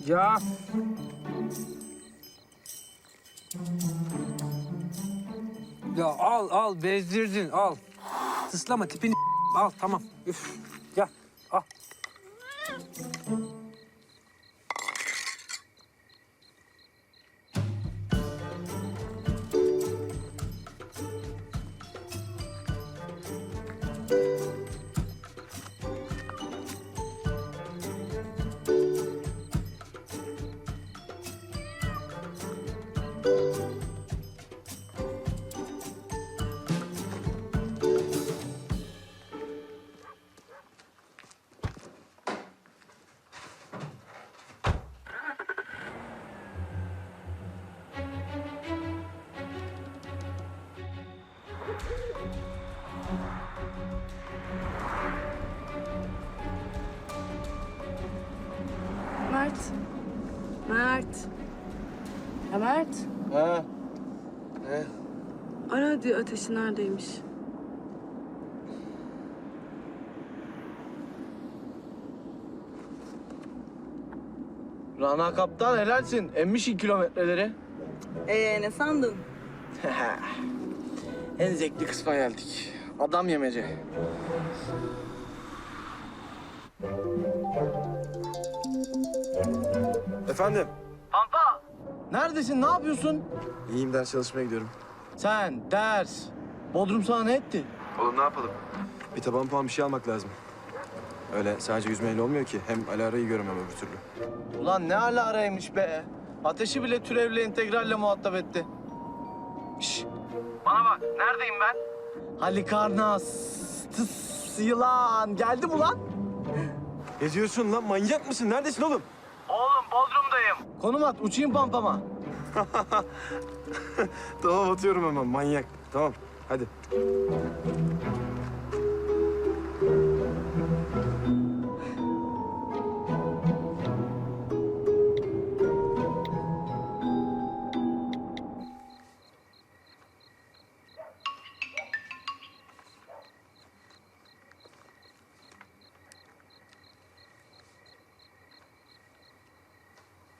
Ya. Ya al al bezdirdin al. Tıslama tipini al tamam. Üf. Gel al. Mert. Mert. Ya Mert. Ha. Ne? Ara hadi ateşi neredeymiş? Rana kaptan helalsin. Emmişin kilometreleri. Ee ne sandın? en zevkli kısma geldik. Adam yemece. Efendim? Neredesin? Ne yapıyorsun? İyiyim ders çalışmaya gidiyorum. Sen ders. Bodrum sana ne etti? Oğlum ne yapalım? Bir taban puan bir şey almak lazım. Öyle sadece yüzmeyle olmuyor ki. Hem Alara'yı göremem öbür türlü. Ulan ne ala araymış be. Ateşi bile türevle integralle muhatap etti. Şş. Bana bak. Neredeyim ben? Halikarnas. Tıs yılan. Geldi mi lan? Ne diyorsun lan? Manyak mısın? Neredesin oğlum? Oğlum Bodrum'dayım. Konum at. Uçayım pampama. Tamam atıyorum hemen. Manyak. Tamam. Hadi.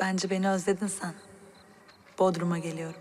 Bence beni özledin sen. Bodrum'a geliyorum.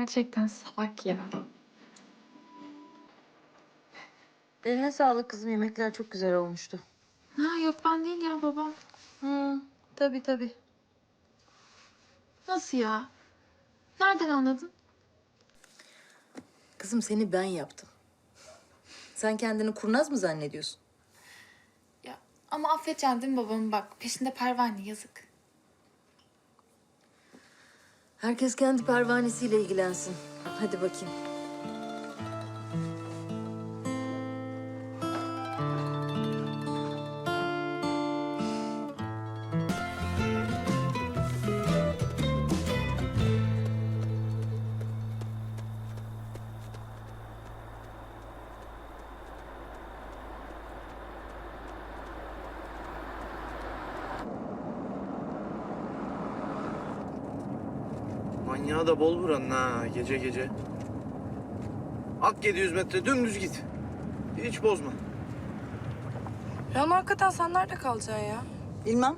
Gerçekten salak ya. Eline sağlık kızım. Yemekler çok güzel olmuştu. Ha yok ben değil ya babam. Hı, tabii tabii. Nasıl ya? Nereden anladın? Kızım seni ben yaptım. Sen kendini kurnaz mı zannediyorsun? Ya ama affedeceksin değil mi babamı bak. Peşinde pervane yazık. Herkes kendi pervanesiyle ilgilensin. Hadi bakayım. Manyağı da bol buranın ha gece gece. Ak 700 metre dümdüz git. Hiç bozma. Ya ama hakikaten sen nerede kalacaksın ya? Bilmem.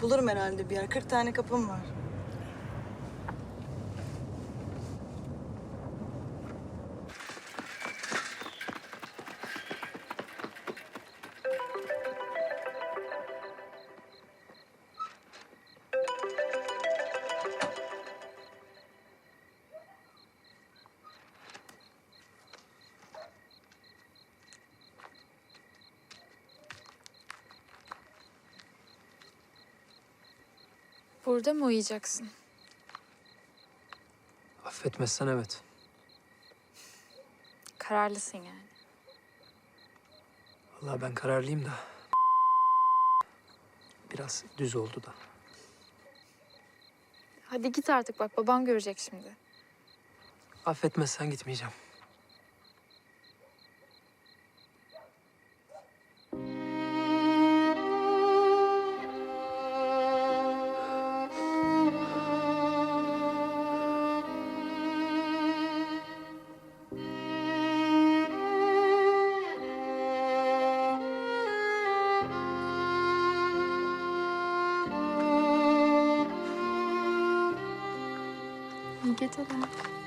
Bulurum herhalde bir yer. 40 tane kapım var. Burada mı uyuyacaksın? Affetmezsen evet. Kararlısın yani. Vallahi ben kararlıyım da. Biraz düz oldu da. Hadi git artık bak babam görecek şimdi. Affetmezsen gitmeyeceğim. İyi geceler.